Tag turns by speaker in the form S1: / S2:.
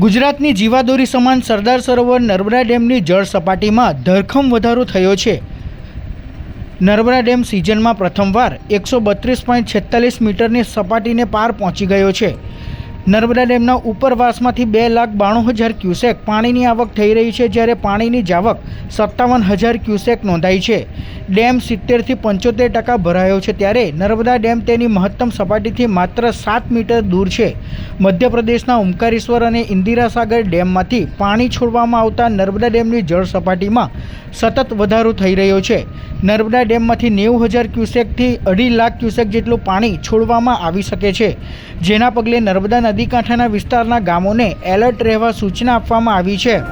S1: ગુજરાતની જીવાદોરી સમાન સરદાર સરોવર નર્મદા ડેમની જળ સપાટીમાં ધરખમ વધારો થયો છે. નર્મદા ડેમ સિઝનમાં પ્રથમવાર એકસો બત્રીસ પોઈન્ટ છેતાલીસ મીટરની સપાટીને પાર પહોંચી ગયો છે. નર્મદા ડેમના ઉપરવાસમાંથી બે લાખ બાણું હજાર ક્યુસેક પાણીની આવક થઈ રહી છે, જ્યારે પાણીની જાવક સત્તાવન હજાર ક્યુસેક નોંધાઈ છે. ડેમ સિત્તેરથી પંચોતેર ટકા ભરાયો છે, ત્યારે નર્મદા ડેમ તેની મહત્તમ સપાટીથી માત્ર સાત મીટર દૂર છે. મધ્યપ્રદેશના ઓમકારેશ્વર અને ઇન્દિરાસાગર ડેમમાંથી પાણી છોડવામાં આવતા નર્મદા ડેમની જળ સપાટીમાં સતત વધારો થઈ રહ્યો છે. નર્મદા ડેમમાંથી નેવું હજાર ક્યુસેકથી અઢી લાખ ક્યુસેક જેટલું પાણી છોડવામાં આવી શકે છે. જેના પગલે નર્મદા નદી કાંઠાના વિસ્તારના ગામોને એલર્ટ રહેવા સૂચના આપવામાં આવી છે.